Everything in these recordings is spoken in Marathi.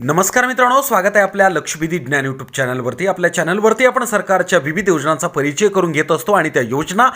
नमस्कार मित्रांनो स्वागत आहे आपल्या लक्षवेधी ज्ञान यूट्यूब चॅनलवरती आपल्या चॅनलवरती आपण सरकारच्या विविध योजनांचा परिचय करून घेत असतो आणि त्या योजना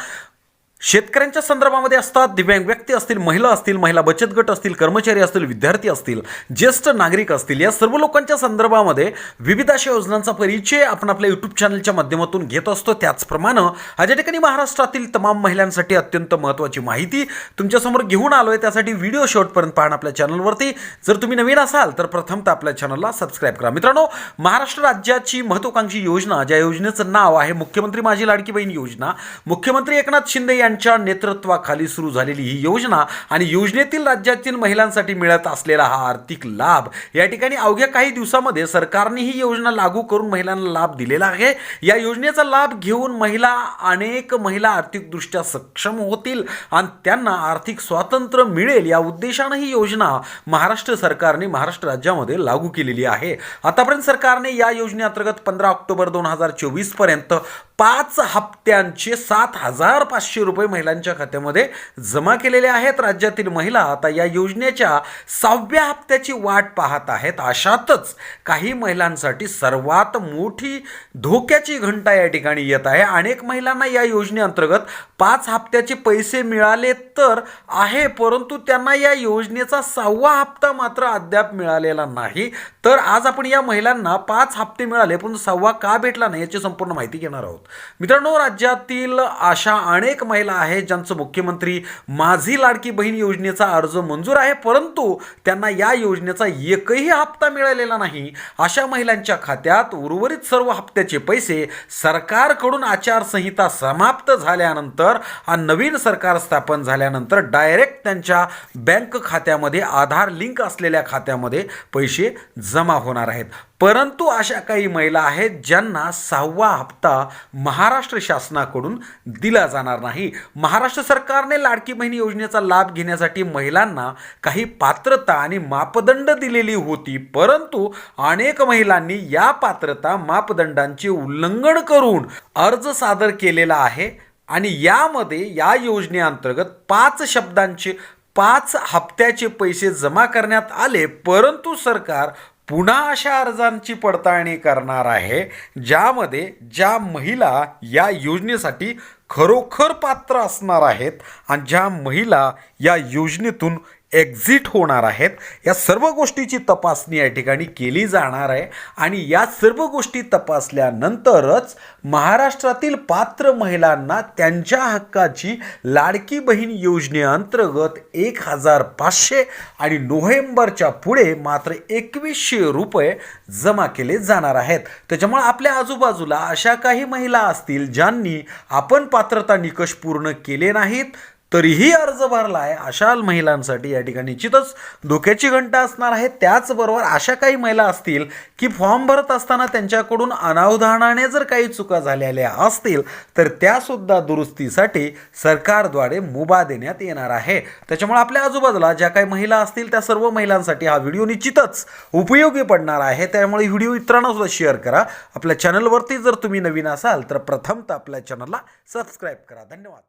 शेतकऱ्यांच्या संदर्भामध्ये असतात दिव्यांग व्यक्ती असतील महिला असतील महिला बचत गट असतील कर्मचारी असतील विद्यार्थी असतील ज्येष्ठ नागरिक असतील या सर्व लोकांच्या संदर्भामध्ये विविध अशा योजनांचा परिचय आपण आपल्या यूट्यूब चॅनलच्या माध्यमातून घेत असतो. त्याचप्रमाणे आज या ठिकाणी महाराष्ट्रातील तमाम महिलांसाठी अत्यंत महत्त्वाची माहिती तुमच्यासमोर घेऊन आलो आहे त्यासाठी व्हिडिओ शेवटपर्यंत पाहणं आपल्या चॅनलवरती जर तुम्ही नवीन असाल तर प्रथमतः आपल्या चॅनलला सबस्क्राईब करा. मित्रांनो महाराष्ट्र राज्याची महत्त्वाकांक्षी योजना ज्या योजनेचं नाव आहे मुख्यमंत्री माझी लाडकी बहीण योजना मुख्यमंत्री एकनाथ शिंदे यांच्या नेतृत्वाखाली सुरू झालेली ही योजना आणि योजनेतील राज्यातील महिलांसाठी मिळत असलेला हा आर्थिक लाभ या ठिकाणी अवघ्या काही दिवसामध्ये सरकारने ही योजना लागू करून महिलांना लाभ दिलेला आहे. या योजनेचा लाभ घेऊन महिला अनेक महिला आर्थिकदृष्ट्या सक्षम होतील आणि त्यांना आर्थिक स्वातंत्र्य मिळेल या उद्देशानं ही योजना महाराष्ट्र सरकारने महाराष्ट्र राज्यामध्ये लागू केलेली आहे. आतापर्यंत सरकारने या योजनेअंतर्गत पंधरा ऑक्टोबर दोन हजार चोवीसपर्यंत पाच हप्त्यांचे सात हजार पाचशे रुपये महिलांच्या खात्यामध्ये जमा केलेले आहेत. राज्यातील महिला आता या योजनेच्या सहाव्या हप्त्याची वाट पाहत आहेत. अशातच काही महिलांसाठी सर्वात मोठी धोक्याची घंटा या ठिकाणी येत आहे. अनेक महिलांना या योजनेअंतर्गत पाच हप्त्याचे पैसे मिळाले तर आहे परंतु त्यांना या योजनेचा सहावा हप्ता मात्र अद्याप मिळालेला नाही. तर आज आपण या महिलांना पाच हप्ते मिळाले पण सहावा का भेटला नाही याची संपूर्ण माहिती घेणार आहोत. मित्रांनो राज्यातील अशा अनेक महिला आहेत ज्यांचं मुख्यमंत्री माझी लाडकी बहीण योजनेचा अर्ज मंजूर आहे परंतु त्यांना या योजनेचा एकही हप्ता मिळालेला नाही. अशा महिलांच्या खात्यात उर्वरित सर्व हप्त्याचे पैसे सरकारकडून आचारसंहिता समाप्त झाल्यानंतर नवीन सरकार स्थापन झाल्यानंतर डायरेक्ट त्यांच्या बँक खात्यामध्ये आधार लिंक असलेल्या खात्यामध्ये पैसे जमा होणार आहेत. परंतु अशा काही महिला आहेत ज्यांना सहावा हप्ता महाराष्ट्र शासनाकडून दिला जाणार नाही. महाराष्ट्र सरकारने लाडकी बहीण योजनेचा लाभ घेण्यासाठी महिलांना काही पात्रता आणि मापदंड दिलेली होती परंतु अनेक महिलांनी या पात्रता मापदंडांचे उल्लंघन करून अर्ज सादर केलेला आहे आणि यामध्ये या योजनेअंतर्गत पाच शब्दांचे पाच हप्त्याचे पैसे जमा करण्यात आले परंतु सरकार पुन्हा अशा अर्जांची पडताळणी करणार आहे ज्यामध्ये ज्या महिला या योजनेसाठी खरोखर पात्र असणार आहेत आणि ज्या महिला या योजनेतून एक्झिट होणार आहेत. या सर्व गोष्टीची तपासणी या ठिकाणी केली जाणार आहे. आणि या सर्व गोष्टी तपासल्यानंतरच महाराष्ट्रातील पात्र महिलांना त्यांच्या हक्काची लाडकी बहीण योजनेअंतर्गत एक हजार पाचशे आणि नोव्हेंबरच्या पुढे मात्र एकवीसशे रुपये जमा केले जाणार आहेत. त्याच्यामुळे आपल्या आजूबाजूला अशा काही महिला असतील ज्यांनी आपण पात्रता निकष पूर्ण केले नाहीत. तरीही अर्ज भरला आहे अशा महिलांसाठी या ठिकाणी. निश्चितच धोक्याची घंटा असणार आहे. त्याचबरोबर अशा काही महिला असतील की फॉर्म भरत असताना त्यांच्याकडून अनावधानाने जर काही चुका झालेल्या असतील तर त्यासुद्धा दुरुस्तीसाठी सरकारद्वारे मुभा देण्यात येणार आहे. त्याच्यामुळे आपल्या आजूबाजूला ज्या काही महिला असतील त्या सर्व महिलांसाठी हा व्हिडिओ निश्चितच उपयोगी पडणार आहे. त्यामुळे व्हिडिओ इतरांना सुद्धा शेअर करा. आपल्या चॅनलवरती जर तुम्ही नवीन असाल तर प्रथमतः आपल्या चॅनलला सबस्क्राईब करा. धन्यवाद.